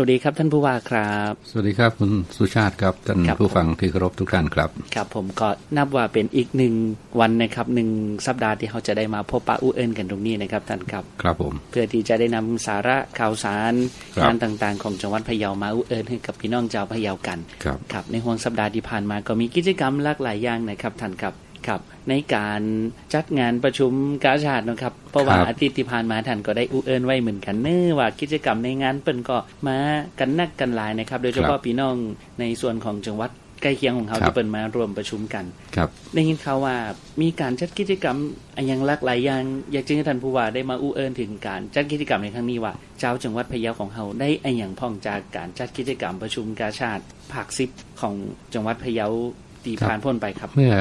สวัสดีครับท่านผู้ว่าครับ สวัสดีครับคุณสุชาติครับท่านครับผู้ฟังที่เคารพทุกท่านครับ ครับผมก็นับว่าเป็นอีกหนึ่งวันนะครับหนึ่งสัปดาห์ที่เขาจะได้มาพบปะอู้เอิญกันตรงนี้นะครับท่านครับ ครับผม เพื่อที่จะได้นำสาระข่าวสารครับงานต่างๆ ของจังหวัดพะเยามาอู้เอิญให้กับพี่น้องชาวพะเยากันครับครับ ในห่วงสัปดาห์ที่ผ่านมาก็มีกิจกรรมหลากหลายอย่างนะครับท่านครับ ครับในการจัดงานประชุมกาชาตินะครับ เพราะว่าครับอาทิตย์ที่ผ่านมาท่านก็ได้อู้เอิญไว้เหมือนกันเนื้อว่ากิจกรรมในงานเปิ้นก็มากันนักกันหลายนะครับ โดยเฉพาะพี่น้องในส่วนของจังหวัดใกล้เคียงของเขาที่เปิ้นมารวมประชุมกันครับได้ยินข่าวว่ามีการจัดกิจกรรมอันยังหลากหลายอย่างอยากจะให้ท่านผู้ว่าได้มาอู้เอิญถึงการจัดกิจกรรมในครั้งนี้ว่า เจ้าจังหวัดพะเยาของเฮาได้อันอย่างพ่องจากการจัดกิจกรรมประชุมกาชาติภาคสิบของจังหวัดพะเยา ตีผ่านพ้นไปครับ เมื่อ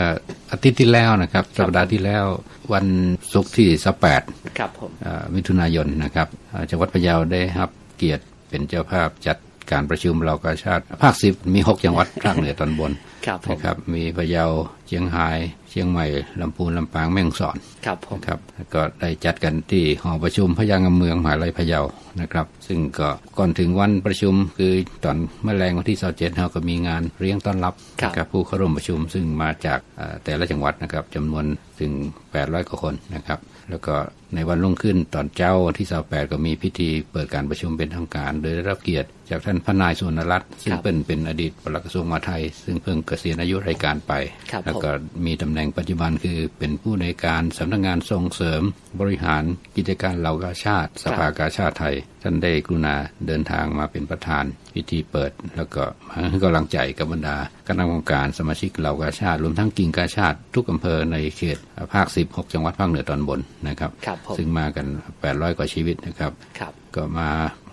อาทิตย์ที่แล้วนะครับ สัปดาห์ที่แล้ววันศุกร์ที่18ครับผมอ่ามิถุนายนนะครับอ่าจังหวัดพะเยาได้รับเกียรติเป็นเจ้าภาพจัดการประชุมเหล่ากาชาติ ภาคสิบมี6จังหวัดภาคเหนือตอนบนครับผม นะครับ มีพะเยาเชียงราย เชียงใหม่ลำพูนลำปางแม่ฮ่องสอนครับผมนะครับก็ได้จัดกันที่หอประชุมพระยางำเมืองมหาลัยพะเยานะครับ ซึ่งก็ก่อนถึงวันประชุมคือตอนเมื่อแรงวันที่27เราก็มีงานเลี้ยงต้อนรับครับนะครับผู้เข้าร่วมประชุม ซึ่งมาจากเอ่อแต่ละจังหวัดนะครับจำนวนถึง 800กว่าคนนะครับ แล้วก็ในวันรุ่งขึ้นตอนเจ้าวันที่28ก็มีพิธีเปิดการประชุมเป็นทางการ โดยได้รับเกียรติจากท่านพระนายสุวรรณรัตน์ซึ่งครับเป็นเป็นอดีตปลัดกระทรวงมหาดไทย ซึ่งเพิ่งเกษียณอายุราชการไปครับแล้วผมก็มีตำแหน่งปัจจุบันคือเป็นผู้ในวยการสำนักงานส่งเสริม บริหารกิจการเหล่ากาชาติ สภากาชาติไทย ท่านได้กรุณาเดินทางมาเป็นประธาน พิธีเปิด แล้วก็มาให้กำลังใจกับบรรดาคณะกรรมการสมาชิกเหล่ากาชาติรวมทั้งกิ่งกาชาติทุกอำเภอในเขตภาค16จังหวัดภาคเหนือตอนบนนะครับครับผมซึ่งมากัน 800 กว่าชีวิตนะครับครับก็มา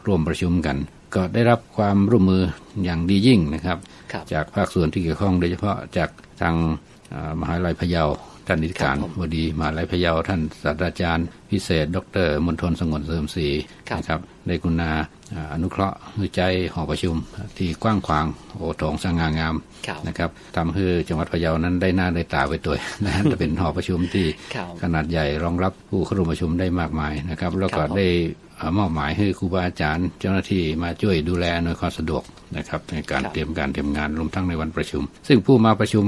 ร่วมประชุมกัน ก็ได้รับความร่วมมืออย่างดียิ่งนะครับครับจากภาคส่วนที่เกี่ยวข้องโดยเฉพาะจากทางอ่ามหาลัยพะเยา ท่านนิติการครับผมบดีมหาลัยพะเยาท่านศาสตราจารย์พิเศษ ดรมณฑลสงวนเสริมศรีครับนะครับได้กุณาอ่าอนุเคราะห์มือใจหอประชุม ที่กว้างขวางโอโถงสง่างามครับนะครับทำให้จังหวัดพะเยานั้นได้หน้าได้ตาไปตัวนะฮะจะเป็นหอประชุมที่ครับขนาดใหญ่รองรับผู้เข้าร่วมประชุมได้มากมายนะครับแล้วก็ครับผมได้เอ่อ มอบหมายให้ครูบาอาจารย์ เจ้าหน้าที่มาช่วยดูแลอำนวยความสะดวกนะครับในการครับเตรียมการเตรียมงานรวมทั้งในวันประชุม ซึ่งผู้มาประชุม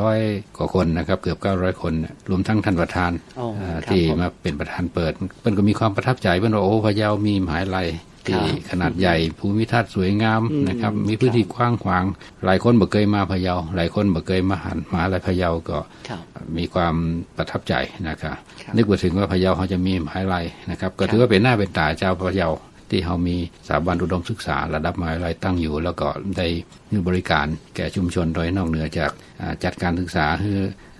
800 กว่าคนนะครับ เกือบ 900 คนเนี่ยรวมทั้งท่านประธานโอ้อ่าครับที่ผมมาเป็นประธานเปิดเพิ่นก็มีความประทับใจเพิ่นว่าโอ้พะเยามีมหาลัย ที่ครับขนาดใหญ่ภูมิทัศน์สวยงามอืมนะครับ มีพื้นที่กว้างขวาง หลายคนบ่เคยมาพะเยา หลายคนบ่เคยมาหันมหาลัยพะเยาก็ครับมีความประทับใจนะครับครับนึกว่าถึงว่าพะเยาเขาจะมีมหาลัยนะครับ ก็ถือว่าเป็นหน้าเป็นตาเจ้าพะเยา ที่เขามีสถาบันอุดมศึกษาระดับมหาลัยตั้งอยู่ แล้วก็ได้ให้บริการแก่ชุมชนโดยนอกเหนือจากอ่าจัดการศึกษาให้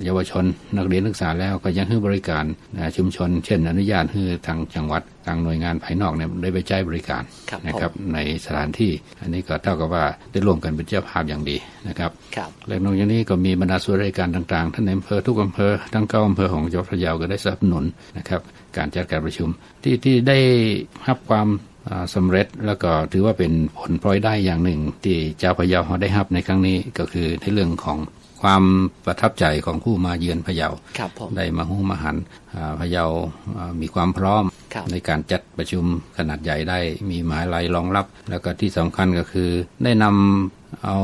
เยาวชนนักเรียนนักศึกษาแล้วก็ยังให้บริการอ่าชุมชน เช่น อนุญาตให้ทางจังหวัดทางหน่วยงานภายนอกเนี่ยได้ไปใช้บริการครับนะครับผมในสถานที่ อันนี้ก็เท่ากับว่าได้ร่วมกันเป็นเจ้าภาพอย่างดีนะครับครับและนอกจากนี้ก็มีบรรดาส่วนราชการต่างๆ ท่านในอำเภอทุกอำเภอทั้งเก้าอำเภอของจังหวัดพะเยาก็ได้สนับสนุนนะครับ การจัดการประชุม ที่ที่ได้รับความอ่าสำเร็จแล้วก็ถือว่าเป็นผลพลอยได้อย่างหนึ่ง ที่เจ้าพะเยาเขาได้รับในครั้งนี้ก็คือในเรื่องของความประทับใจของผู้มาเยือนพะเยาครับผมได้มาหูมาหันอ่าพะเยาอ่ามีความพร้อมครับในการจัดประชุมขนาดใหญ่ได้มีหมายลายรองรับ แล้วก็ที่สำคัญก็คือได้นำเอา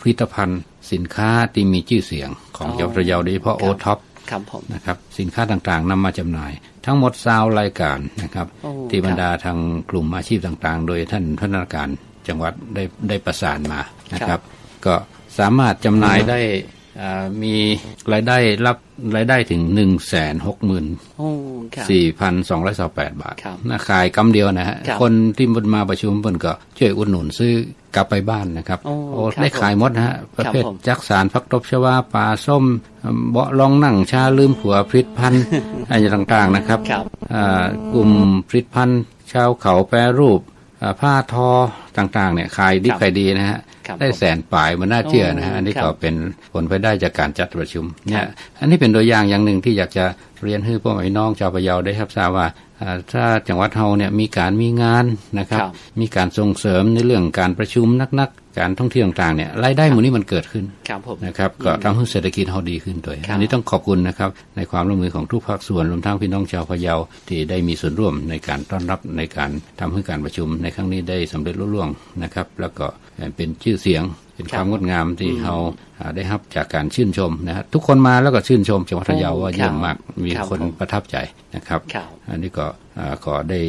ผลิตภัณฑ์สินค้าที่มีชื่อเสียงของอ๋อจังหวัดพะเยาโดยเฉพาะคโอรับท็อป ครับผมนะครับ สินค้าต่างๆนำมาจำหน่าย ทั้งหมดซาวรายการนะครับโอ้ที่บรรครับดาทางกลุ่มอาชีพต่างๆ โดยท่านพนักงานจังหวัดได้ได้ประสานมานะคครัรับบก็สามารถจำหน่ายได้อ่า มีรายได้รับรายได้ถึง1นึ่งแสนหกหมื่นโอ้ครับสี่พันสองร้อยสแปดบาทครับนะขายกำเดียวนะฮะครับคนที่มันมาประชุมเพิ่นก็ช่วยอุดหนุนซื้อกลับไปบ้านนะครับ โอ้โอ้ครับได้ขายหมดนะฮะ ประเภทผมจักสารพักตบชวาปลาส้ม เบาะรองนั่งชาลืมผัวพริษพันธ์อะไรต่างๆนะครับครับอ่ากลุ่มพริษพันธ์ชาวเขาแปรรูปอ่าผ้าทอต่างๆเนี่ยขายดีครับขายดีนะฮะครับ ได้แสนป่ายมันน่าเชื่อนะฮะโอ้อันนี้ครับก็เป็นผลไปได้จากการจัดประชุมเนี่ครัยบอันนี้เป็นตัวอย่างอย่างหนึ่งที่อยากจะเรียนให้พ่อแม่พี่น้องชาวพะเยาได้รับทราบว่าอ่าถ้าจังหวัดเฮาเนี่ยมีการมีงานนะครับครับ มีการส่งเสริมในเรื่องการประชุมนักๆ การท่องเที่ยวต่างๆเนี่ยรายได้หมู่นี้มันเกิดขึ้นครับผมนะครับก็ทำให้เศรษฐกิจเราดีขึ้นด้วยครับอันนี้ต้องขอบคุณนะครับในความร่วมมือของทุกภาคส่วนรวมทั้งพี่น้องชาวพะเยาที่ได้มีส่วนร่วมในการต้อนรับในการทำให้การประชุมในครั้งนี้ได้สำเร็จรุ่ล่วงนะครับ แล้วก็เป็นชื่อเสียงเป็นความงดงามที่เราอ่าได้รับจากการชื่นชมนะฮะทุกคนมาแล้วก็ชื่นชมจังหวัดพะเยาว่าเยี่ยมมากมีครับคนผมประทับใจนะครับครับอันนี้ก็อ่าขอได้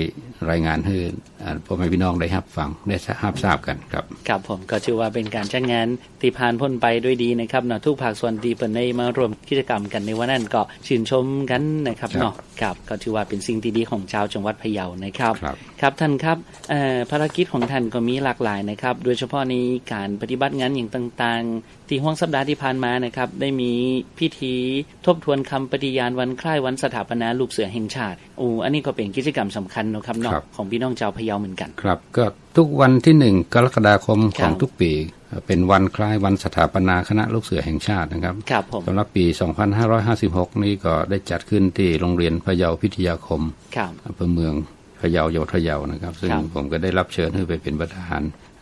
รายงานให้อ่าพ่อแม่พี่น้องได้รับฟังได้ทราบทราบกันครับครับผมก็ถือว่าเป็นการจัดงานที่ผ่านพ้นไปด้วยดีนะครับเนาะทุกภาคส่วนที่เปิดในมารวมกิจกรรมกันในวันนั้นก็ชื่นชมกันนะครับครับเนาะครับก็ถือว่าเป็นสิ่งที่ดีของชาวจังหวัดพะเยานะครับครับครับท่านครับเอ่อภารกิจของท่านก็มีหลากหลายนะครับ โดยเฉพาะในการปฏิบัติงานอย่างต่างๆ ที่ห่วงสัปดาห์ที่ผ่านมานะครับ ได้มีพิธีทบทวนคำปฏิญาณวันคล้ายวันสถาปนาลูกเสือแห่งชาติโอ้อันนี้ก็เป็นกิจกรรมสำคัญเนอะครับเนาะครับของพี่น้องชาวพะเยาเหมือนกันครับ ก็ทุกวันที่หนึ่งกรกฎาคมคขรัอบงทุกปี เป็นวันคล้ายวันสถาปนาคณะลูกเสือแห่งชาตินะครับครับผมสำหรับปี 2556 นี้ก็ได้จัดขึ้นที่โรงเรียนพะเยาพิทยาคมครับอำเภอเมืองพะเยาจังหวัดพะเยานะครับ ซึ่งครับผมก็ได้รับเชิญให้ไปเป็นประธาน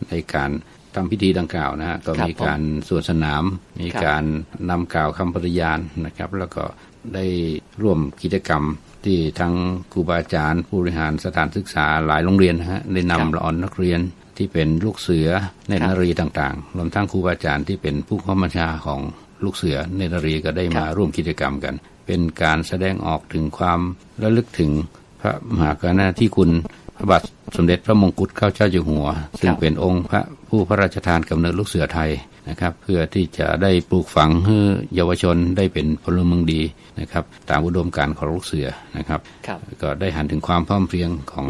ในการ ทำพิธีดังกล่าวนะฮะก็ครับมีการสวนสนาม มีครับการนำกล่าวคำปฏิญาณนะครับ แล้วก็ได้ร่วมกิจกรรมที่ทั้งครูบาอาจารย์ ผู้บริหารสถานศึกษาหลายโรงเรียนนะฮะได้ครับนำละออนนักเรียนที่เป็นลูกเสือเนตรครับนารีต่างๆ รวมทั้งครูบาอาจารย์ที่เป็นผู้ข้าบัญชาของลูกเสือเนตรนารีก็ได้มาครับร่วมกิจกรรมกัน เป็นการแสดงออกถึงความระลึกถึงพระมหากรุณาธิคุณ พระบาทสมเด็จพระมงกุฎเกล้าเจ้าอยู่หัว ซึ่งเป็นองค์พระผู้พระราชทานกำเนิดลูกเสือไทยนะครับ เพื่อที่จะได้ปลูกฝังให้เยาวชนได้เป็นพลเมืองดีนะครับ ตามอุดมการณ์ของลูกเสือนะครับครับก็ได้หันถึงความพร้อมเพรียงของ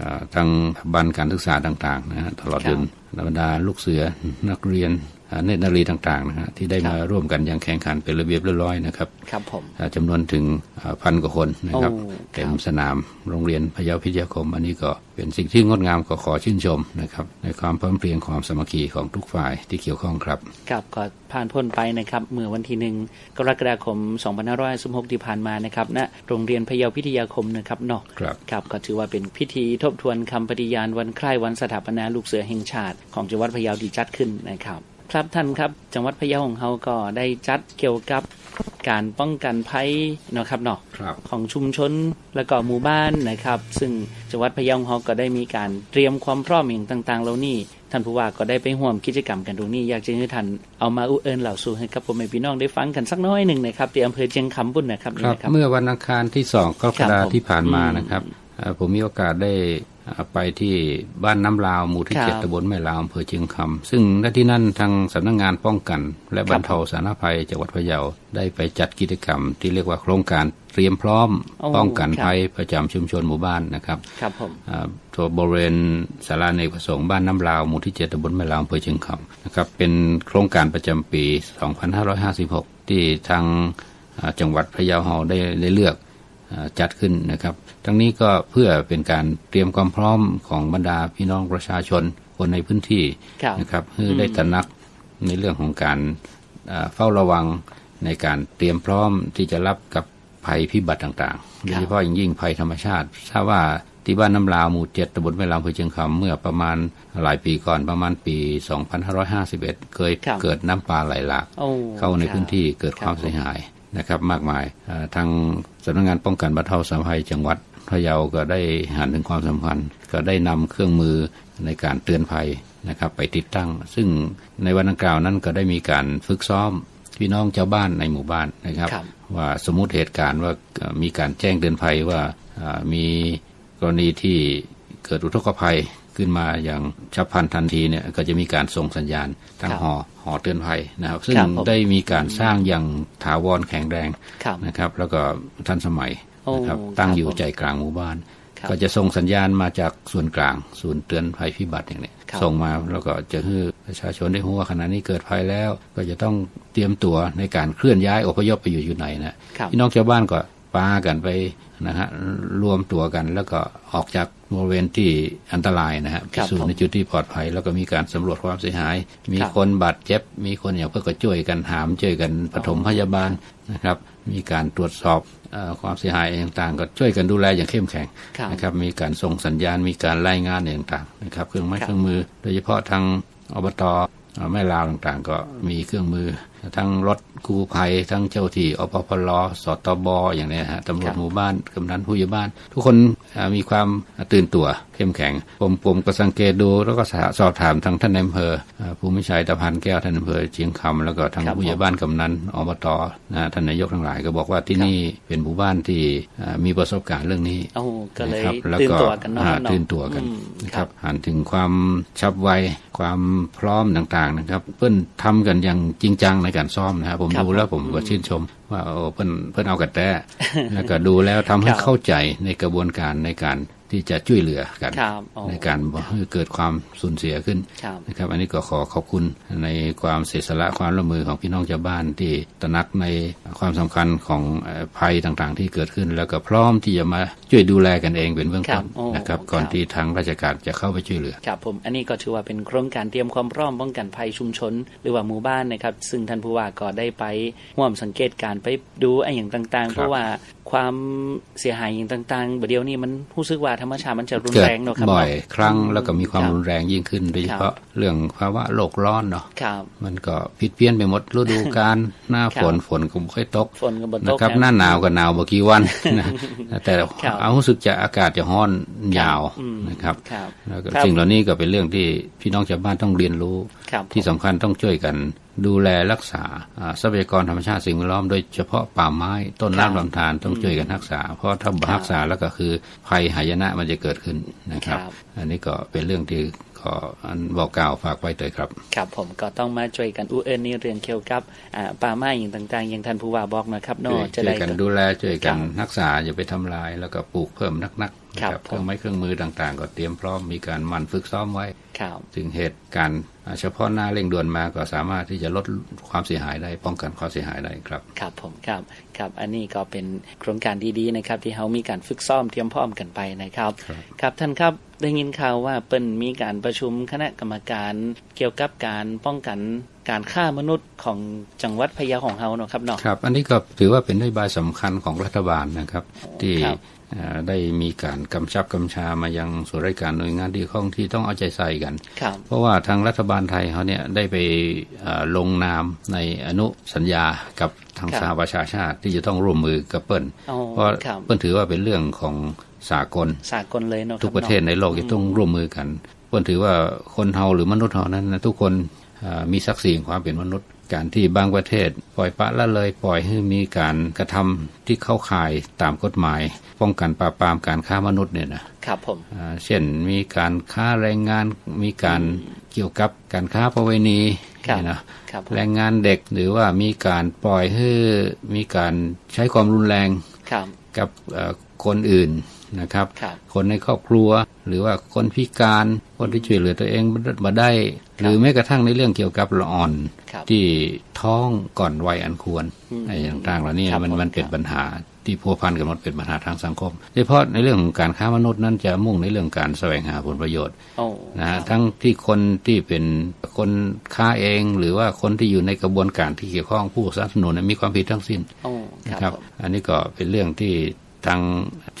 อาทางบันการศึกษาต่างๆนะฮะตลอดครับจนบรรดาลูกเสือนักเรียนอ่า เนตรนารีต่างๆนะฮะที่ได้ครับมาร่วมกันอย่างแข่งขันเป็นระเบียบเรียบร้อยนะครับครับผมอ่าจำนวนถึงอ่าพันกว่าคนนะครับโอ้เต็มครับสนามโรงเรียนพะเยาพิทยาคม อันนี้ก็เป็นสิ่งที่งดงามก็ขอชื่นชมนะครับในความพร้อมเพรียงความสามัคคีของทุกฝ่ายที่เกี่ยวข้องครับครับก็ผ่านพ้นไปนะครับเมื่อวันที่หนึ่งกรกฎาคม2516ที่ผ่านมานะครับณโรงเรียนพะเยาพิทยาคมนะครับเนาะครับครับก็ถือว่าเป็นพิธีทบทวนคำปฏิญาณวันคล้ายวันสถาปนาลูกเสือแห่งชาติ ของจังหวัดพะเยาที่จัดขึ้นนะครับ ครับท่านครับจังหวัดพะเยาของเราก็ได้จัดเกี่ยวกับการป้องกันภัยเนาะครับเนาะครับของชุมชนและก็หมู่บ้านนะครับ ซึ่งจังหวัดพะเยาของเราก็ได้มีการเตรียมความพร้อมอย่างต่างๆเหล่านี้ท่านผู้ว่าก็ได้ไปร่วมกิจกรรมกันตรงนี้ อยากจะให้ท่านเอามาอุเอิญเหล่าสู่ให้กับผมแม่พี่น้องได้ฟังกันสักน้อยหนึ่งนะครับที่อำเภอเชียงคำบุญนะครับคนี่รับนะครับ เมื่อวันอังคารที่สองกรกฎาครับคผมมที่ผ่านมาอืมนะครับเอ่อผมมีโอกาสได้อ่า ไปที่บ้านน้ำลาวหมู่ที่ครับเจ็ดตำบลแม่ลาวอำเภอเชียงคำซึ่งณที่นั่นทางสำนักงานป้องกัน และบรรเทาสาธารณภัยจังหวัดพะเยาได้ไปจัดกิจกรรม ที่เรียกว่าโครงการเตรียมพร้อมโอ้ป้องกันครับภัยประจำชุมชนหมู่บ้านนะครับครับผมอ่าตัวบริเวณสาราในกประสงค์บ้านน้ำลาวหมู่ที่เจ็ดตำบลแม่ลาวอำเภอเชียงคำนะครับเป็นโครงการประจำปี 2556 ที่ทางอ่าจังหวัดพะเยาเราได้ได้เลือกอ่า จัดขึ้นนะครับ ทั้งนี้ก็เพื่อเป็นการเตรียมความพร้อมของบรรดาพี่น้องประชาชนคนในพื้นที่ครับนะครับเพื่อได้ตระหนักในเรื่องของการอ่าเฝ้าระวังในการเตรียมพร้อมที่จะรับกับภัยพิบัติต่างๆ โดยเฉพาะอย่างยิ่งภัยธรรมชาติทราบว่าที่บ้านน้ำลาวหมู่เจ็ดตำบลแม่ลาวอำเภอเชียงคำเมื่อประมาณหลายปีก่อนประมาณปี 2551 เคยครับเกิดน้ำป่าไหลหลากโอ้เข้าในครับพื้นที่เกิดความครับเสียหาย นะครับมากมายอ่าทางสำนักงานป้องกันบรรเทาสาธารณภัยจังหวัดพะเยาก็ได้หันถึงความสำคัญ ก็ได้นำเครื่องมือในการเตือนภัยนะครับไปติดตั้ง ซึ่งในวันดังกล่าวนั้นก็ได้มีการฝึกซ้อมพี่น้องชาวบ้านในหมู่บ้านนะครับครับว่าสมมุติเหตุการณ์ว่าเอ่อมีการแจ้งเตือนภัยว่าอ่ามีกรณีที่เกิดอุทกภัย ขึ้นมาอย่างฉับพลันทันทีเนี่ยก็จะมีการส่งสัญญาณทางครับหอหอเตือนภัยนะครับ ซึ่งครับผมได้มีการสร้างอย่างถาวรแข็งแรงครับนะครับ แล้วก็ทันสมัยโอ้นะครับตั้งครับอยู่ผมใจกลางหมู่บ้านครับก็จะส่งสัญญาณมาจากส่วนกลางศูนย์เตือนภัยพิบัติอย่างเนี้ยครับส่งมาแล้วก็จะให้ประชาชนได้รู้ว่าขณะนี้เกิดภัยแล้ว ก็จะต้องเตรียมตัวในการเคลื่อนย้ายอพยพไปอยู่อยู่ไหนนะครับพี่น้องชาวบ้านก็ปากันไปนะฮะรวมตัวกันแล้วก็ออกจาก บริเวณที่อันตรายนะฮะไปครับสู่ผมในจุดที่ปลอดภัย แล้วก็มีการสำรวจความเสียหาย มีครับคนบาดเจ็บ มีคนอย่างเพื่อก็ช่วยกันหามช่วยกันปฐมพยาบาลนะครับ มีการตรวจสอบเออความเสียหายต่างๆ ก็ช่วยกันดูแลอย่างเข้มแข็งครับนะครับ มีการส่งสัญญาณ มีการรายงานอะไรต่างๆนะครับ เครื่องไม้ครับเครื่องมือ โดยเฉพาะทางอบตเอ่อแม่ลาวต่างๆ ก็มีเครื่องมือ ทั้งรถกู้ภัยทั้งเจ้าที่อปพลสตบอย่างนี้ฮะตำรวจหมู่บ้านกำนันผู้ใหญ่บ้าน ทุกคนเอ่อมีความตื่นตัวเข้มแข็ง ผมผมก็สังเกตดูแล้วก็สอบถามทางท่านนายอำเภอเอ่อภูมิชัยตะพันแก้วท่านอำเภอเชียงคำแล้วก็ทางครับผู้ใหญ่บ้านกำนันอบตนะท่านนายกทั้งหลายก็บอกว่าที่นี่เป็นหมู่บ้านที่เอ่อมีประสบการณ์เรื่องนี้โอ้ก็เลยนะครับแล้วตื่นก็ตัวกันเนาะอ่าเนาะตื่นตัวกันอืมนะครับหันถึงความฉับไวความพร้อมต่างๆนะครับ เพิ่นทำกันอย่างจริงจังในการซ้อมนะครับผมครับดูแล้วผมก็ชื่นชม ว่าโอ้เพิ่นเพิ่นเอากันแต่แล้วก็ดูแล้วทำให้ครับเข้าใจในกระบวนการในการ ที่จะช่วยเหลือกันครับโอ้ในการบ่ให้เกิดความสูญเสียขึ้นครับนะครับ อันนี้ก็ขอขอบคุณในความเสียสละความร่วมมือของพี่น้องชาวบ้านที่ตระหนักในความสำคัญของเอ่อภัยต่างๆ ที่เกิดขึ้น แล้วก็พร้อมที่จะมาช่วยดูแลกันเองเป็นเบื้องครัต้บนโอ้นะครับครับ ก่อนที่ทางราชการจะเข้าไปช่วยเหลือครับผมอันนี้ก็ถือว่าเป็นโครงการเตรียมความพร้อมป้องกันภัยชุมชน หรือว่าหมู่บ้านนะครับ ซึ่งท่านผู้ว่าก็ได้ไปร่วมสังเกตการณ์ไปดูไอ้อย่างต่างๆ เพราะว่าความเสียหายอย่างต่างๆเดี๋ยวนี้มันรู้สึกว่าธรรมชาติมันจะรุนเกิดแรงเนาะครับบ่อยเนาะครั้งแล้วก็มีความครับรุนแรงยิ่งขึ้นโดยเฉครับพาะเรื่องภาวะโลกร้อนเนาะครับมันก็ผิดเพี้ยนไปหมดฤดูกาลหน้าฝนครับฝนก็ไม่ค่อยตกฝนก็บนนะโต๊ะครับหน้าหนาวก็หนาวบ่กี่วันนะแต่ครับเอารู้สึกจะอากาศจะร้อนยาวอืมนะครับครับแล้วก็ครับสิ่งเหล่านี้ก็เป็นเรื่องที่พี่น้องชาวบ้านต้องเรียนรู้ครับที่สำคัญต้องช่วยกันดูแลรักษาอ่าทรัพยากรธรรมชาติสิ่งแวดล้อมโดยเฉพาะป่าไม้ต้นครับน้ำลำธารต้องช่วยกันรักษา เพราะถ้าบ่ครับรักษาแล้วก็คือภัยหายนะมันจะเกิดขึ้นนะครับครับอันนี้ก็เป็นเรื่องที่ ขออันบอกกล่าวฝากไว้เตยครับ ครับผมก็ต้องมาช่วยกันอู้เอินในเรื่องเกี่ยวกับอ่าป่าไม้อย่างต่างๆอย่างท่านผู้ว่าบอกนะครับเนช่อะวยจะช่วได้ยกันดูแลช่วยกันครับรักษาอย่าไปทำลาย แล้วก็ปลูกเพิ่มนักๆครับนะเครื่องไม้เครื่องมือต่างๆ ก็เตรียมพร้อมมีการหมั่นฝึกซ้อมไว้ครับถึงเหตุการณ์อ่าเฉพาะหน้าเร่งด่วนมาก็สามารถที่จะลดความเสียหายได้ป้องกันความเสียหายได้ครับ ครับผมครับครับอันนี้ก็เป็นโครงการดีๆนะครับที่เขามีการฝึกซ้อมเตรียมพร้อมกันไปนะครับ ครับครับท่านครับ ได้ยินข่าวว่าเปิ้นมีการประชุมคณะกรรมการเกี่ยวกับการป้องกันการฆ่ามนุษย์ของจังหวัดพะเยาของเฮาเนาะครับเนาะครับ อันนี้ก็ถือว่าเป็นนโยบายสำคัญของรัฐบาลนะครับ ที่ครับเอ่อได้มีการกำชับกำชามายังส่วนราชการหน่วยงานที่ข้องที่ต้องเอาใจใส่กันครับเพราะว่าทางรัฐบาลไทยเขาเนี่ยได้ไปเอ่อลงนามในอนุสัญญากับทางครับสหประชาชาติที่จะต้องร่วมมือกับเปิ้ลอ๋อเพราะครับเปิ้ลถือว่าเป็นเรื่องของ สากล สากลเลยเนาะคบทุกประเทศนาในโลกจะต้องร่วมมือกันเปิ้ลถือว่าคนเฮาหรือมนุษย์เฮานั้นนะทุกคนเอ่อมีศักดิ์ศรีของความเป็นมนุษย์ การที่บางประเทศ ปล่อยปละละเลยปล่อยให้มีการกระทำที่เข้าข่ายตามกฎหมาย ป้องกันปราบปรามการค้ามนุษย์เนี่ยนะครับผมอ่าเช่นมีการค้าแรงงานมีการเกี่ยวกับการค้าประเวณีครับเนี่ยนะครับผมแรงงานเด็กหรือว่ามีการปล่อยให้มีการใช้ความรุนแรงครับกับเอ่อคนอื่น นะครับครับ คนในครอบครัว หรือว่าคนพิการคนที่ช่วยเหลือตัวเองมาได้ หรือแม้กระทั่งในเรื่องเกี่ยวกับละอ่อนครับที่ท้องก่อนวัยอันควรอืมไอ้ต่างๆเหล่านี้ครับมันผมมันเป็นครับปัญหาที่พัวพันกันหมดเป็นปัญหาทางสังคมโดยเฉพาะในเรื่องของการค้ามนุษย์นั้นจะมุ่งในเรื่องการแสวงหาผลประโยชน์โอ้นะคฮะรับทั้งที่คนที่เป็นคนค้าเอง หรือว่าคนที่อยู่ในกระบวนการที่เกี่ยวข้องผู้สนับสนุนเนี่ยมีความผิดทั้งสิ้นโอ้คนะครัรับบผมอันนี้ก็เป็นเรื่องที่ทาง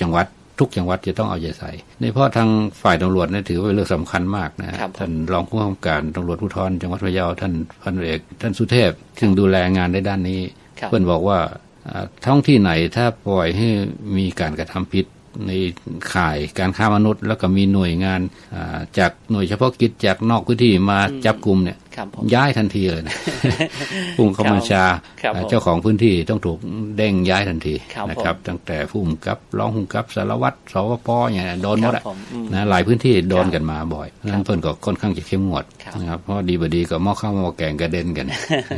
จังหวัด ทุกจังหวัดจะต้องเอาใจใส่ในเพราะทางฝ่ายตำรวจเนี่ยถือว่าเป็นเรื่องสำคัญมากนะฮะครับผมท่านรองผู้กำกับการตำรวจภูธรจังหวัดพะเยาท่านพันเอกท่านสุเทพซึ่งดูแลงานในด้านนี้ครับเพื่อนบอกว่าอ่าท้องที่ไหนถ้าปล่อยให้มีการกระทำผิดในข่ายการค้ามนุษย์ แล้วก็มีหน่วยงานอ่าจากหน่วยเฉพาะกิจจากนอกพื้นที่มาจับกลุ่มเนี่ยครับผม ย้ายทันทีเลยนะผู้บังคับบัญชาครับผมเจ้าของพื้นที่ต้องถูกเด้งย้ายทันทีครับนะครับผมตั้งแต่ผู้กำกับรองผู้กำกับสารวัตรสวปอย่างเงี้ยโดนหมดครัอะบผมอืมนะหลายพื้นที่โดนครับกันมาบ่อยเพราะฉะนั้นเพิ่นก็ค่อนข้างจะเข้มงวดครับนะครับเพราะดีบดีก็หม้อข้าวหม้อแกงกระเด็นกัน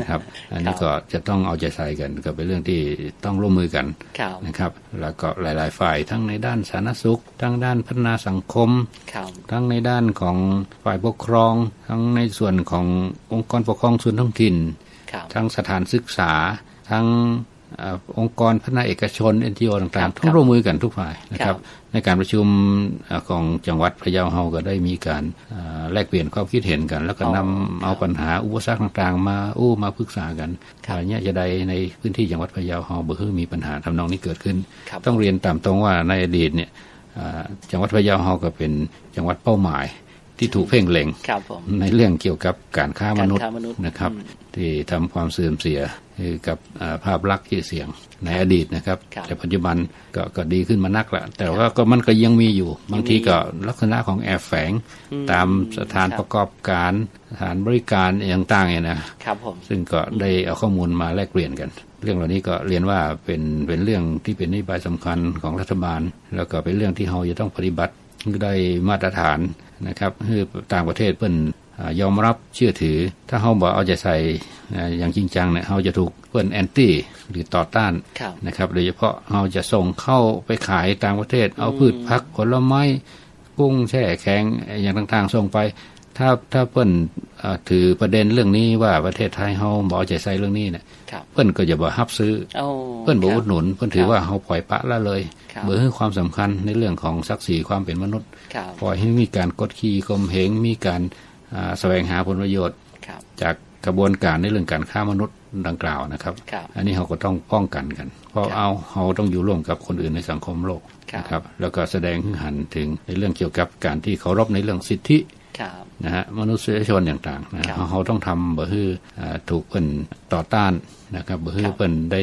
นะครับ อันนี้ก็จะต้องเอาใจใส่กันก็เป็นเรื่องที่ต้องร่วมมือกันครับนะครับ แล้วก็หลาย ๆ ฝ่ายทั้งในด้านสาธารณสุข ทั้งด้านพัฒนาสังคมครับทั้งในด้านของฝ่ายปกครอง ทั้งในส่วนขององค์กรปกครองส่วนท้องถิ่นครับทั้งสถานศึกษา ทั้งเออองค์กรพัฒนาเอกชน NGO ครัต่างบๆต้องร่วมมือกันทุกฝ่ายนะคครัรับบในการประชุมเอ่อของจังหวัดพะเยาเฮาก็ได้มีการเอ่อแลกเปลี่ยนความคิดเห็นกัน แล้วก็อ๋อนำเอาปัญหาอุปสรรคต่างๆ มาอู้มาปรึกษากันครับว่าเนี่ยจะได้ในพื้นที่จังหวัดพะเยาเฮาบ่คือมีปัญหาทำนองนี้เกิดขึ้นครับต้องเรียนตามตรงว่าในอดีตเนี่ยเอ่อจังหวัดพะเยาเฮาก็เป็นจังหวัดเป้าหมาย ที่ถูกเพ่งเล็งครับผมในเรื่องเกี่ยวกับการค้ามนุษย์การค้ามนุษย์นะครับอืมที่ทำความเสื่อมเสียให้กับอ่าภาพลักษณ์ชื่อเสียงในอดีตนะครับครับแต่ปัจจุบันก็ก็ดีขึ้นมานักละแต่ว่าก็มันก็ยังมีอยู่ บางทีก็ลักษณะของแอบแฝงอืมตามสถานครับประกอบการสถานบริการอย่างต่างๆเนี่ยนะครับผมซึ่งก็ได้เอาข้อมูลมาแลกเปลี่ยนกัน เรื่องเหล่านี้ก็เรียนว่าเป็นเป็นเรื่องที่เป็นนโยบายสำคัญของรัฐบาล แล้วก็เป็นเรื่องที่เราจะต้องปฏิบัติ ได้มาตรฐานนะครับคือต่างประเทศเพิ่นอ่ายอมรับเชื่อถือ ถ้าเขาบอกเอาใจใส่อ่าอย่างจริงจังเนี่ยเขาจะถูกเพิ่นแอนตี้หรือต่อต้านครับนะครับโดยเฉพาะเราจะส่งเข้าไปขายต่างประเทศ เอาพืชผักผลไม้กุ้งแช่แข็งอย่างต่างๆส่งไป ถ้าถ้าเพิ่นเอ่อถือประเด็นเรื่องนี้ว่าประเทศไทยเฮาบ่เอาใจใส่เรื่องนี้เนี่ยครับเพิ่นก็จะบ่รับซื้อโอ้เพิ่นบ่คอุรับดหนุน เพิ่นถือว่าเฮาปล่อยปละละเลยครับเบ่ให้ความสำคัญในเรื่องของศักดิ์ศรีความเป็นมนุษย์ครับปล่อยให้มีการกดขี่ข่มเหงมีการอ่าแสวงหาผลประโยชน์ครับจากกระบวนการในเรื่องการค้ามนุษย์ดังกล่าวนะครับครับ อันนี้เราก็ต้องป้องกันกัน เพราะครับเอาเราต้องอยู่ร่วมกับคนอื่นในสังคมโลกครับนะครับ แล้วก็แสดงให้หันถึงในเรื่องเกี่ยวกับการที่เคารพในเรื่องสิทธิครับ นะฮะมนุษยชนต่างๆนะฮะครับเราต้องทำบ่ฮืออ่าถูกเพิ่นต่อต้าน นะครับบ่ฮือครับเพิ่นได้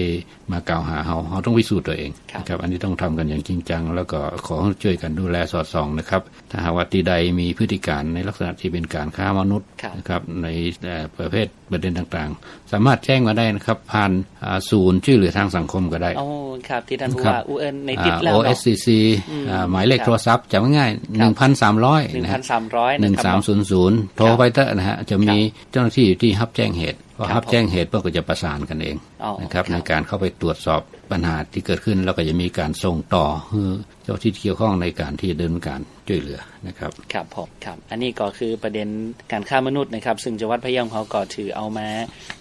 มากล่าวหาเราเราต้องพิสูจน์ตัวเองครับนะครับอันนี้ต้องทำกันอย่างจริงจัง แล้วก็ขอให้ช่วยกันดูแลสอดส่องนะครับ ถ้าหากว่าที่ใดมีพฤติการในลักษณะที่เป็นการค้ามนุษย์ครับนะครับในเอ่อประเภทประเด็นต่างๆ สามารถแจ้งมาได้นะครับ ผ่านอ่าศูนย์ช่วยเหลือทางสังคมก็ได้โอ้ครับที่ท่านผู้ครับว่าอูเอินในติดแล้วอ่าเนาะ OSCC อืมอ่าหมายเลขครับโทรศัพท์จำง่ายคๆรับ1,300หนึ่งนะพัฮะนสามร้อยหนึ่งนะคสารัมบศูนย์ศูนย์โทรไปเถอะนะฮะจะมีเจ้าหน้าที่ที่รับแจ้งเหตุ พอครับรับแจ้งเหตุเพื่อก็จะประสานกันเองอ๋อนะครับครับในการเข้าไปตรวจสอบ ปัญหาที่เกิดขึ้นแล้วก็จะมีการส่งต่อให้เจ้าที่เกี่ยวข้องในการที่จะดำเนินการช่วยเหลือนะครับครับผมครับ อันนี้ก็คือประเด็นการฆ่ามนุษย์นะครับ ซึ่งจังหวัดพะเยาเขาก็ถือเอามา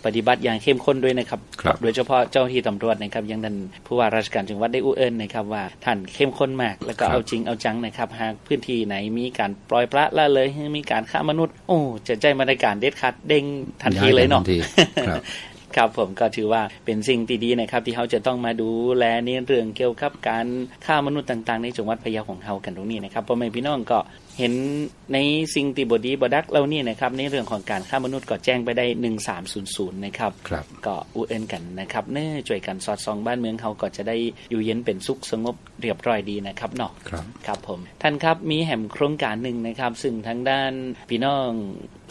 ปฏิบัติอย่างเข้มข้นด้วยนะครับครับโดยเฉพาะเจ้าหน้าที่ตำรวจนะครับยังท่านผู้ว่าราชการจังหวัดได้อู้เอิญนะครับว่าท่านเข้มข้นมาก แล้วก็เอาจริงเอาจังนะครับหากพื้นที่ไหนมีการปล่อยปละละเลยมีการฆ่ามนุษย์ โอ้จะใจมาตรการเด็ดขาดเด้งทันทีเลยเนาะย้ายกันทันที ครับครับผมก็ถือว่าเป็นสิ่งที่ดีนะครับ ที่เขาจะต้องมาดูแลในเรื่องเกี่ยวกับการฆ่ามนุษย์ต่างๆ ในจังหวัดพะเยาของเรากันตรงนี้นะครับพ่อแม่พี่น้องก็เห็นในสิ่งที่บดีบดักเรานี่นะครับในเรื่องของการฆ่ามนุษย์ก็แจ้งไปได้ 1300 นะครับครับก็อุเอ็นกันนะครับเนื่อช่วยกันสอดส่องบ้านเมืองเขาก็จะได้อยู่เย็นเป็นสุขสงบเรียบร้อยดีนะครับเนาะครับครับผมท่านครับมีแห่มโครงการหนึ่งนะครับ ซึ่งทางด้านพี่น้อง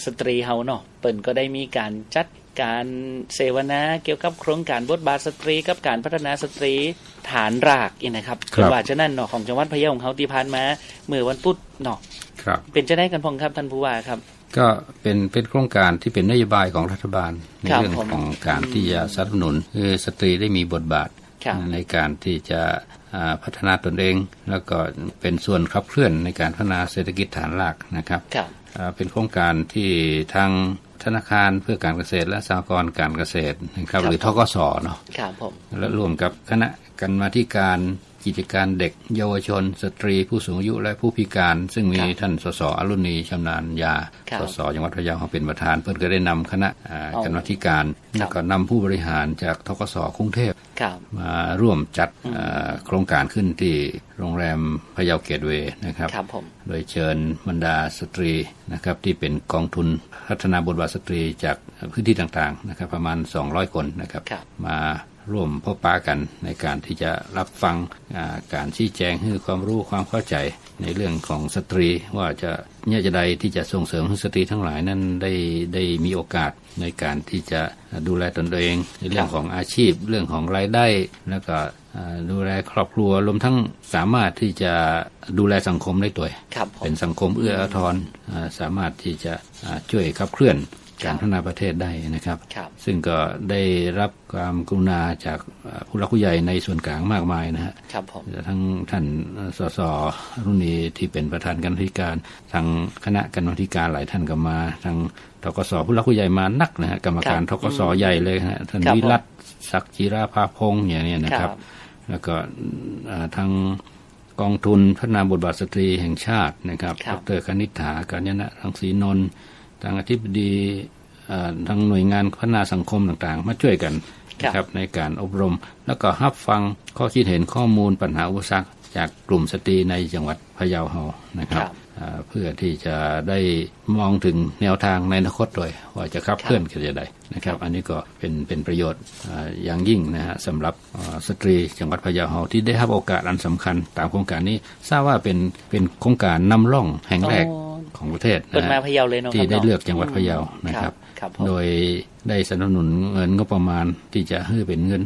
สตรีเฮาเนาะเปิ่นก็ได้มีการจัด การเสวนาเกี่ยวกับโครงการบทบาทสตรี กับการพัฒนาสตรีฐานรากอีกนะครับครับว่าฉะนั้นเนาะของจังหวัดพะเยาของเขาที่ผ่านมาเมื่อวันพุธเนาะครับเป็นจะได้กันพองครับท่านผู้ว่าครับ ก็เป็นเป็นโครงการที่เป็นนโยบายของรัฐบาลในครับเรื่องผมของการที่จะสนับสนุนคือสตรีได้มีบทบาทครับในการที่จะอ่าพัฒนาตนเอง แล้วก็เป็นส่วนขับเคลื่อนในการพัฒนาเศรษฐกิจฐานรากนะครับครับอ่าเป็นโครงการที่ทาง ธนาคารเพื่อการเกษตรและสหกรณ์การเกษตรนะครับครับหรือทกสเนาะครับผมและร่วมกับคณะกรรมาธิการ กิจการเด็ก เยาวชน สตรีผู้สูงอายุและผู้พิการ ซึ่งมีครับท่านสสอรุณีชำนาญยาครับสสจังหวัดพะเยาเขาเป็นประธาน เพื่อนก็ได้นำคณะอ่าอ๋อกรรมาธิการครับแล้วก็นำผู้บริหารจากทกสกรุงเทพครับมาร่วมจัดอ่าโครงการขึ้นที่โรงแรมพะเยาเกตเวย์นะครับครับผมโดยเชิญบรรดาสตรีนะครับที่เป็นกองทุนพัฒนาบทบาทสตรีจากพื้นที่ต่างๆนะครับประมาณ 200 คนนะครับครับมา ร่วมพบปะกันในการที่จะรับฟังอ่าการชี้แจงให้ความรู้ความเข้าใจในเรื่องของสตรีว่าจะเนี่ยจะใดที่จะส่งเสริมให้สตรีทั้งหลายนั้นได้ได้มีโอกาสในการที่จะดูแลตนเอง ในเรื่องของอาชีพเรื่องของรายได้ แล้วก็อ่าดูแลครอบครัวรวมทั้งสามารถที่จะดูแลสังคมได้ด้วยครับผมเป็นสังคมเอื้ออาทรอ่าสามารถที่จะอ่าช่วยขับเคลื่อน การพัฒนาประเทศได้นะครับครับซึ่งก็ได้รับความกรุณาจากอ่าผู้หลักผู้ใหญ่ในส่วนกลางมากมายนะฮะครับผมทั้งท่านสสรุ่นนี้ที่เป็นประธานกรรมาธิการทางคณะกรรมาธิการหลายท่านก็มาทางทกสผู้หลักผู้ใหญ่มานักนะฮะกรรมการคทรับกสใหญ่เลยฮะท่านครับวิรัตศักดิ์จิราภาพงษ์อย่างเนี้ยนะคครัรับบแล้วก็อ่าทางกองทุนพัฒนาบทบาทสตรีแห่งชาตินะครับครัดบรคณิษฐาการยนะรังสีนนท์ ทางอธิบดีเอ่อทางหน่วยงานพัฒนาสังคมต่างๆ มาช่วยกันครับนะครับในการอบรม แล้วก็รับฟังข้อคิดเห็นข้อมูลปัญหาอุปสรรคจากกลุ่มสตรีในจังหวัดพะเยาเฮานะครับครับออ่าเพื่อที่จะได้มองถึงแนวทางในอนาคตด้วยว่าจะขับเคลื่อนกันจะไดนะครับ อันนี้ก็เป็นเป็นประโยชน์อ่าอย่างยิ่งนะฮะสำหรับอ่าสตรีจังหวัดพะเยาเฮาที่ได้รับโอกาสอันสำคัญตามโครงการนี้ทราบว่าเป็นเป็นโครงการนำร่องแห่งแรกอ๋อ ของประเทศเปิดนะมาฮะพะเยาเลยเนาะที่ครับได้นาะเลือกจังหวัดพะเยานะครับครับผมโดยได้สนับสนุนเงินก็ประมาณที่จะให้เป็นเงิน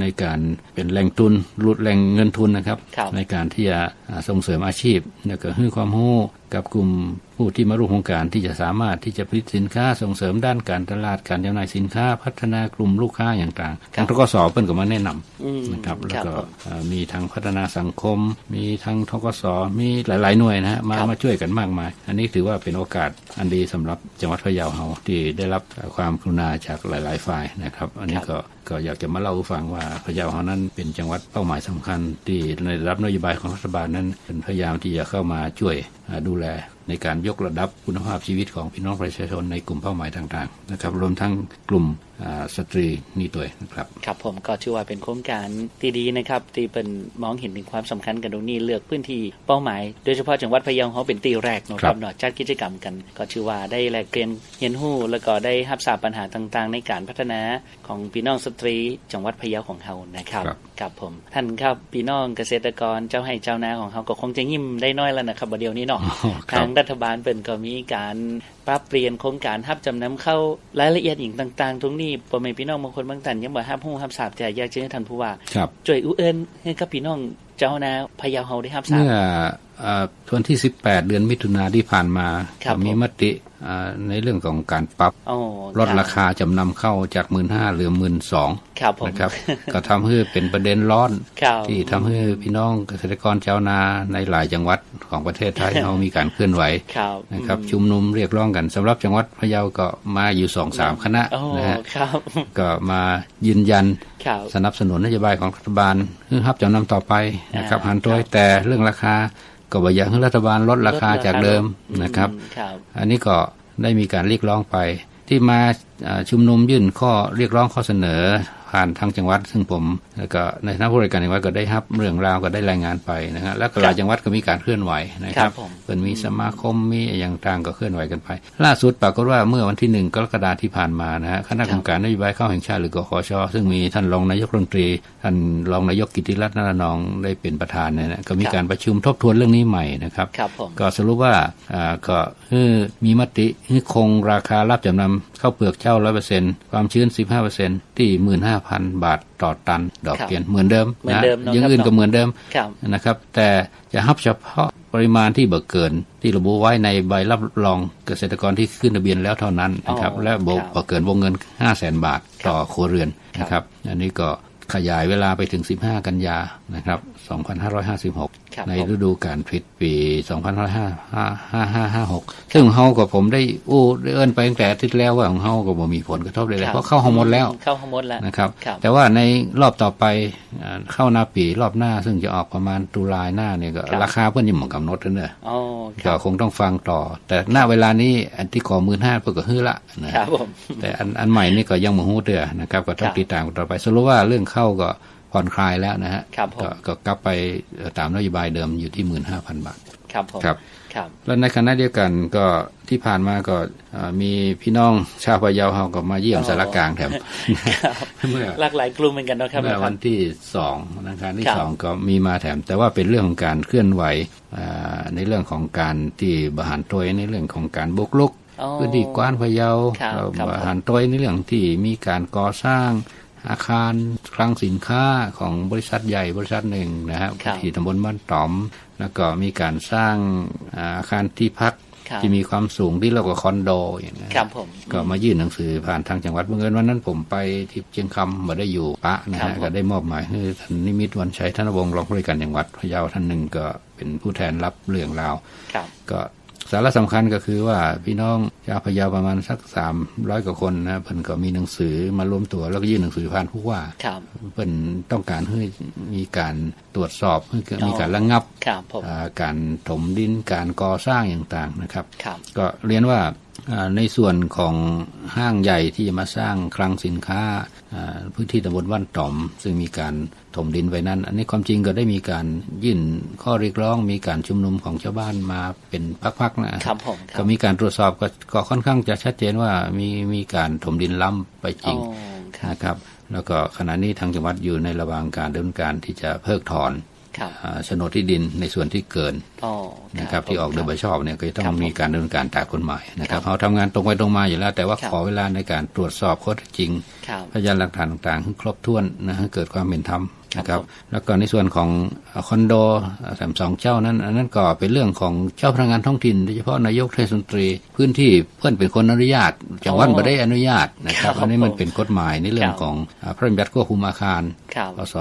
ในการเป็นแหล่งทุนรุดแหล่งเงินทุนนะครับครับในการที่จะอ่าส่งเสริมอาชีพแล้วก็ให้ความรู้กับกลุ่มผู้ที่มาร่วมโครงการที่จะสามารถที่จะผลิตสินค้าส่งเสริมด้านการตลาดการจำหน่ายสินค้า พัฒนากลุ่มลูกค้าอย่างต่างครับทางทกสเพิ่นก็มาแนะนอืมำนะครับ แล้วก็ครับผมอ่ามีทั้งพัฒนาสังคม มีทั้งทกสมีหลาย ๆ หน่วยนะฮะมาครับมาช่วยกันมากมาย อันนี้ถือว่าเป็นโอกาสอันดีสำหรับจังหวัดพะเยาเฮาที่ได้รับความกรุณาจากหลาย ๆ ฝ่ายนะครับ อันนี้ก็ก็อยากจะมาเล่าให้ฟังว่าพะเยาเฮานั้นเป็นจังหวัดเป้าหมายสำคัญ ที่ในรับนโยบายของรัฐบาลนั้นเป็นพยายามที่จะเข้ามาช่วยอ่าดูแล ในการยกระดับคุณภาพชีวิตของพี่น้องประชาชนในกลุ่มเป้าหมายต่างๆนะครับรวมทั้งกลุ่มอ่าสตรีนี่ด้วยนะครับครับผมก็ถือว่าเป็นโครงการที่ดีนะครับ ที่เป็นมองเห็นถึงความสำคัญกันตรงนี้เลือกพื้นที่เป้าหมาย โดยเฉพาะจังหวัดพะเยาเขาเป็นตีแรกเนาะคครัรับบเนาะจัดกิจกรรมกัน ก็ถือว่าได้แลกเปลี่ยนเรียนรู้แล้วก็ได้รับทราบปัญหาต่างๆ ในการพัฒนาของพี่น้องสตรี จังหวัดพะเยาของเรานะครับ ครับครับผม ท่านครับพี่น้องเกษตรกรเจ้าให้เจ้านาของเขาก็คงจะยิ้มได้น้อยแล้วนะครับบัดเดี๋ยวนี้เนาะอ๋อครับทางรัฐบาลเป็นก็มีการปรับเปลี่ยนโครงการฮับจำนำเข้ารายละเอียดอย่างต่าง ๆ ตรงนี้พ่อแม่พี่น้องบางคนบางท่านยังบ่ฮับฮู้ฮับทราบแต่อยากจะให้ท่านผู้ว่าครับช่วยอุเอิ้นให้กับพี่น้องเจ้านาพะเยาเฮาได้ฮับทราบเมื่อเอ่อวันที่ 18 เดือนมิถุนาที่ผ่านมาครับก็มีผมมติอ่า ในเรื่องของการปรับอ๋อลดราคาจำนำเข้าจาก1 5ื่นเหลือ1 2ื่นครับผมนะครับ ก็ทำให้เป็นประเด็นร้อนครับที่ทำให้พี่น้องเกษตรกรชาวนาในหลายจังหวัดของประเทศไทยเรามีการเคลื่อนไหวครับนะครับอืมชุมนุมเรียกร้องกันสำหรับจังหวัดพะเยาก็มาอยู่สองสามคณะโอ้นะฮะครับก็มายืนยันครับสนับสนุนนโยบายของรัฐบาลเพื่อรับจำนำต่อไปนะครับอ่าหันตัวครับแต่เรื่องราคาก็บอกอยากให้รัฐบาลลดราคาจากเดิมนะครับอืมครับอันนี้ก็ ได้มีการเรียกร้องไป ที่มา ชุมนุมยื่นข้อเรียกร้องข้อเสนอผ่านทางจังหวัด ซึ่งผมแล้วก็ในฐานะผู้บริการจังหวัดก็ได้รับเรื่องราวก็ได้รายงานไปนะฮะแล้วก็หลายจังหวัดก็มีการเคลื่อนไหวนะคครัรับบผมเป็นมีสมาคมมีอย่างต่างก็เคลื่อนไหวกันไป ล่าสุดปรากฏว่าเมื่อวันที่หนึ่งกรกฎาคมที่ผ่านมานะฮะคณะกรรมการนโยบายข้าวแห่งชาติหรือกขชซึ่งมีท่านรองนายกรัฐมนตรีท่านรองนายกกิติรัตน์นารนองได้เป็นประธานเนี่ยนะก็มีการประชุมทบทวนเรื่องนี้ใหม่นะครับครับผมก็สรุปว่าอ่าก็คือมีมติให้คงราคารับจำนำข้าวเปลือกเช่าร้อยเปอร์เซ็นความชื้นสิบห้าเปอร์เซ็นที่หมื่นห้าพันบาทต่อตันดอกครับเกวียนเหมือนเดิมเหมือนเดิมเนอะยังครับอื่นก็เนอะเหมือนเดิมครับนะครับ แต่จะรับเฉพาะปริมาณที่เบิกเกิน ที่ระบุไว้ในใบรับรองเกษตรกรที่ขึ้นทะเบียนแล้วเท่านั้นนะครับอ๋อและบครับเบิกเกินวงเงินห้าแสนบาทต่อครัวเรือนครับนะครับ อันนี้ก็ขยายเวลาไปถึง 15 กันยานะครับ 2556 ครับในผมฤดูการผลิตปี2555ซึ่งเฮากับผมได้อู้ได้เอิ้นไปตั้งแต่อาทิตย์แล้วว่าของเฮาก็บ่มีผลกระทบเลยเพราะเข้าเฮาหมดแล้วเข้าเฮาหมดแล้วนะครับครับ แต่ว่าในรอบต่อไปอ่าเข้าหน้าปีรอบหน้าซึ่งจะออกประมาณตุลาหน้าเนี่ยก็ครับราคาเพิ่นยังบ่กำหนดเด้ออ๋อคก็รับคงต้องฟังต่อ แต่ณเวลานี้อันที่ขอ15,000เพิ่นก็ฮื้อละนะครับผมแต่อันอันใหม่นี่ก็ยังบ่ฮู้เด้อนะครับก็ต้อคงรับติดตามกันต่อไปสรุปว่าเรื่องเข้าก็ ผ่อนคลายแล้วนะฮะครับผมก็ก็กลับไปตามนโยบายเดิมอยู่ที่15,000บาท ครับผมครับครับแล้วในขณะเดียวกันก็ที่ผ่านมาก็อ่ามีพี่น้องชาวพะเยาเฮาก็มาเยี่ยมอ๋อสารกลางแถมครับเมื่อหลากหลายกลุ่มเหมือนกันเนาะครับเมื่อควัรับนที่สองนะครับที่ครับสองก็มีมาแถม แต่ว่าเป็นเรื่องของการเคลื่อนไหวอ่าในเรื่องของการที่บหารตัวในเรื่องของการบุกรุกอ๋อพื้นที่กว้านพะเยาครับเราครับบหารตัวในเรื่องที่มีการก่อสร้าง อาคารคลังสินค้าของบริษัทใหญ่บริษัทหนึ่งนะครับครับที่ตำบลบ้านตอม แล้วก็มีการสร้างอ่าอาคารที่พักครับที่มีความสูงที่เรียกว่าคอนโดอย่างนี้ยครับผมก็มายื่นหนังสือผ่านทางจังหวัดบังเอิญวันนั้นผมไปที่เชียงคำมาได้อยู่ปะนะครัฮะบผมก็ได้มอบหมายให้ท่านนิมิตวันชัยธนวงศ์รองผู้บริการจังหวัดพะเยาท่านหนึ่งก็เป็นผู้แทนรับเรื่องราวครับก็ สาระสำคัญก็คือว่าพี่น้องชาวพะเยาประมาณสักสามร้อยกว่าคนนะเพิ่นก็มีหนังสือมารวมตัวแล้วก็ยื่นหนังสือผ่านผู้ว่าครับเพิ่นต้องการให้มีการตรวจสอบให้อ๋อมีการระงับครับผมอ่าการถมดินการก่อสร้างอย่างต่างๆนะครับครับ ก็เรียนว่าอ่า ในส่วนของห้างใหญ่ที่จะมาสร้างคลังสินค้าอ่าพื้นที่ตำบลว่านต่อม ซึ่งมีการถมดินไว้นั้น อันนี้ความจริงก็ได้มีการยื่นข้อเรียกร้องมีการชุมนุมของชาวบ้านมาเป็นพักๆนะครับผมครัก็บมีการตรวจสอบก็ก็ค่อนข้างจะชัดเจนว่ามีมีการถมดินล้ำไปจริงอ๋อครับนะครับแล้วก็ขณะนี้ทางจังหวัดอยู่ในระหว่างการดำเนินการที่จะเพิกถอนครับอ่า โฉนดที่ดินในส่วนที่เกินอ๋อนะครับ ที่ออกโดยผใบมชอบเนี่ยก็จะต้อครังบผมมีการดำเนินการตามกฎหมายนะคครัรับบเขาทำงานตรงไปตรงมาอยู่แล้ว แต่ว่าครับขอเวลาในการตรวจสอบข้อเท็จจริงครับพยานหลักฐานต่างๆให้ครบถ้วนนะให้เกิดความเป็นธรรม นะครับผมแล้วก็ในส่วนของคอนโดสามสองเจ้านั้นอันนั้นก็เป็นเรื่องของเจ้าพนักงานท้องถิ่นโดยเฉพาะนายกเทศมนตรี พื้นที่เพื่อนเป็นคนอนุญาตจังหวัดไม่ได้อนุญาตนะครับครับอันนี้มันผมเป็นกฎหมายในเรื่อคงรับของอ่าพระราชบัญญัติควบคุมอาคารครับพศ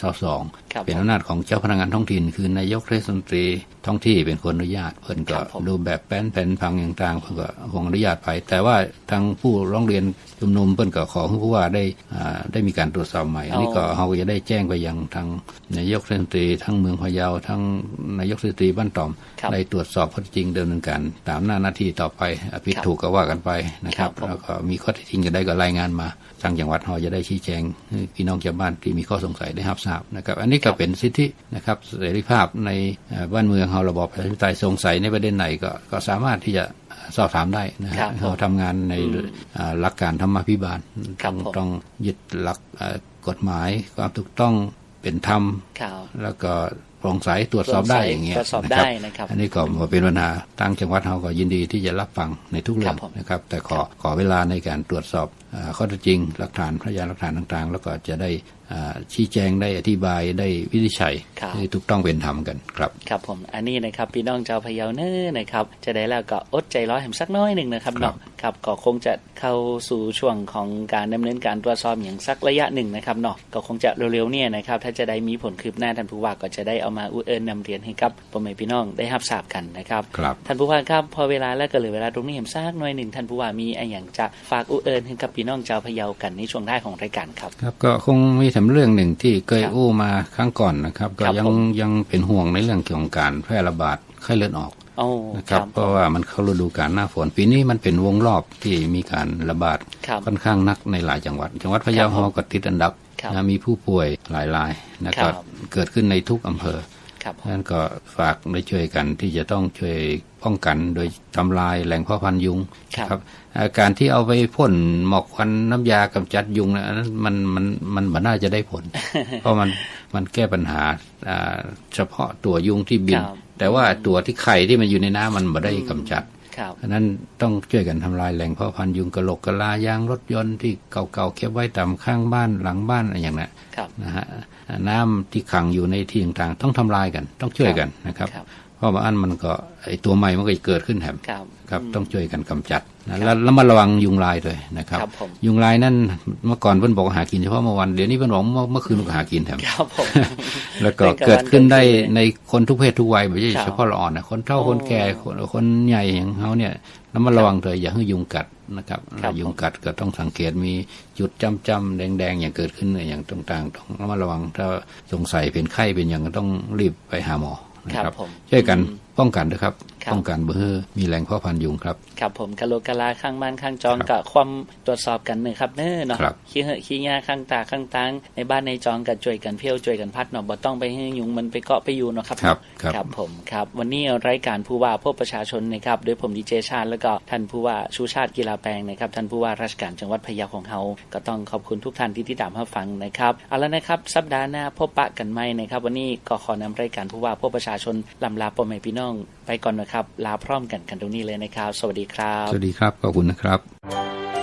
2522ครับเป็นอำนาจของเจ้าพนักงานท้องถิ่น คือนายกเทศมนตรีท้องที่เป็นคนอนุญาตเพิ่นก็ครับผมดูแบบแป้นแผ่นพังต่างๆเพิ่นก็คงอนุญาตไปแต่ว่าทางผู้ร้องเรียนชุมนุมเพิ่นก็ขอให้ผู้ว่าได้อ่าได้มีการตรวจสอบใหม่อันนี้ก็เราก็จะได้แจ้งไปยังทางนายกเทศมนตรีทั้งเมืองพะเยาทั้งนายกเทศมนตรีบ้านตอมครับได้ตรวจสอบข้อเท็จจริงดำเนินการตามหน้าหน้าที่ต่อไปอะผิดครับถูกก็ว่ากันไปนะครับครับผมแล้วก็มีข้อเท็จจริงจะได้ก็รายงานมาทางจังหวัดเราจะได้ชี้แจงให้พี่น้องชาวบ้านที่มีข้อสงสัยได้รับทราบนะครับ อันนี้ก็เป็นสิทธินะครับเสรีภาพในเอ่อบ้านเมืองเราระบอบประชาธิปไตยสงสัยในประเด็นไหนก็ก็สามารถที่จะ สอบถามได้นะฮะครับผมเราทำงานในอ่าหลักการธรรมาภิบาลครัต้บองผมต้องยึดหลักเอ่อกฎหมายความถูกต้องเป็นธรรมครับแล้วก็ โปร่งใสตรวจสอบได้อย่างเงี้ยตรวจสอบนะได้ครับนะครับ อันนี้ก็มาเป็นปัญหาทางจังหวัดเราก็ยินดีที่จะรับฟังในทุกเรื่ครัองบผมนะครับ แต่ขอขอเวลาในการตรวจสอบอาข้อเท็จจริง หลักฐานพยานหลักฐานต่าง ๆ แล้วก็จะได้อ่าชี้แจงได้อธิบายได้วินิจฉัยครับให้ถูกต้องเป็นธรรมกันครับ ครับผมอันนี้นะครับพี่น้องชาวพะเยาเน้อนะครับ จะได้แล้วก็อดใจรอแหมสักน้อยหนึ่งนะครับครับเนาะครับก็คงจะเข้าสู่ช่วงของการดำเนินการตรวจสอบอย่างสักระยะหนึ่งนะครับเนาะก็คงจะเร็วๆเนี่ยนะครับถ้าจะได้มีผลคืบหน้าท่านผู้ว่าก็จะได้เอามาอุ้เอิญนำเรียนให้กับพ่อแม่พี่น้องได้รับทราบกันนะครับครับท่านผู้ว่าครับพอเวลาแล้วก็เหลือเวลาตรงนี้เห็นซากหน่อยหนึ่งท่านผู้ว่ามีอะไรอย่างจะฝากอุ้เอิญให้กับพี่น้องชาวพะเยากันในช่วงท้ายของรายการครับครับก็คงมีสำเรื่องหนึ่งที่เคยครับอู้มาครั้งก่อนนะครับก็ครับยังผมยังเป็นห่วงในเรื่องเกี่ยวกับการแพร่ระบาดไข้เลือดออกโอ้นะคครัรับบเพราะว่ามันเข้าฤดูกาลหน้าฝนปีนี้มันเป็นวงรอบที่มีการระบาดครับค่อนข้างนักในหลายจังหวัด จังหวัดพะเยาครับผมเราก็ติดอันดับครับ นะมีผู้ป่วยหลายรายนะครัก็บเกิดขึ้นในทุกอำเภอครับดังนั้นก็ฝากได้ช่วยกันที่จะต้องช่วยป้องกันโดยทำลายแหล่งเพาะพันธุ์ยุงครับอาการที่เอาไปพ่นหมอกควันน้ำยากำจัดยุงนะอันนั้นมันมันมันมันน่าจะได้ผล เพราะมันมันแก้ปัญหาอ่าเฉพาะตัวยุงที่บินครับแต่ว่าตัวที่ไข่ที่มันอยู่ในน้ำมันไม่ได้กำจัดครับ เพราะฉะนั้นต้องช่วยกันทำลายแหล่งเพาะพันธุ์ยุงกระโหลกกะลายางรถยนต์ที่เก่าๆเก็บไว้ตามข้างบ้านหลังบ้านอะไรอย่างนั้นครับนะฮะน้ำที่ขังอยู่ในที่ต่างๆต้องทำลายกัน ต้องช่วยกันนะครับ ครับเพราะบางอันมันก็ไอตัวใหม่มันก็จะเกิดขึ้นแถมครับครับอืมต้องช่วยกันกำจัดนะแล้วแล้วมาระวังยุงลายด้วยนะครับครับผมยุงลายนั่นเมื่อก่อนเพิ่นบอกหากินเฉพาะเมื่อวันเดี๋ยวนี้เพิ่นบอกเมื่อเมื่อคืนมันก็หากินแถมครับผมแล้วก็เป็นกลางวันเกิดขึ้นได้กลางคืนในคนทุกเพศทุกวัยไม่ใช่ครับเฉพาะละอ่อนนะคนเฒ่าโอ้คนแก่คนคนใหญ่อย่างเขาเนี่ยแล้วมาระวังเถอะอย่าให้ยุงกัดนะครับครับยุงกัดก็ต้องสังเกตมีจุดจำจำๆแดงๆอย่างเกิดขึ้นอย่างต่างๆต้องระมัดระวังถ้าสงสัยเป็นไข้เป็นอย่างก็ต้องรีบไปหาหมอ นะคครัรับบผมช่วยกันป้องกันนะครับครับ ป้องกันเพื่อมีแหล่งเพาะพันธุ์ยุงครับ ครับผมกะโหลกกะลาข้างบ้านข้างจองครับกับความตรวจสอบกันเนอะครับเน้อเนาะครับขี้เหอะขี้ยาข้างตาข้างตางในบ้านในจองกับช่วยกันเพี้ยวช่วยกันพัดเนาะบ่ต้องไปให้ยุงมันไปเกาะไปอยู่เนาะครับครับเนาะครับผมครับ วันนี้รายการผู้ว่าพบประชาชนนะครับโดยผมดีเจชาติแล้วก็ท่านผู้ว่าชูชาติกีฬาแปลงนะครับท่านผู้ว่าราชการจังหวัดพะเยาของเฮาก็ต้องขอบคุณทุกท่านที่ติดตามรับฟังนะครับเอาละนะครับสัปดาห์หน้าพบปะกันใหม่นะครับ วันนี้ก็ขอนำรายการผู้ว่าพบประชาชนลำลาพ่อแม่พี่น้องไปก่อนนะครับ ลาพร้อมกันกันตรงนี้เลยนะครับ สวัสดีครับ สวัสดีครับ ขอบคุณนะครับ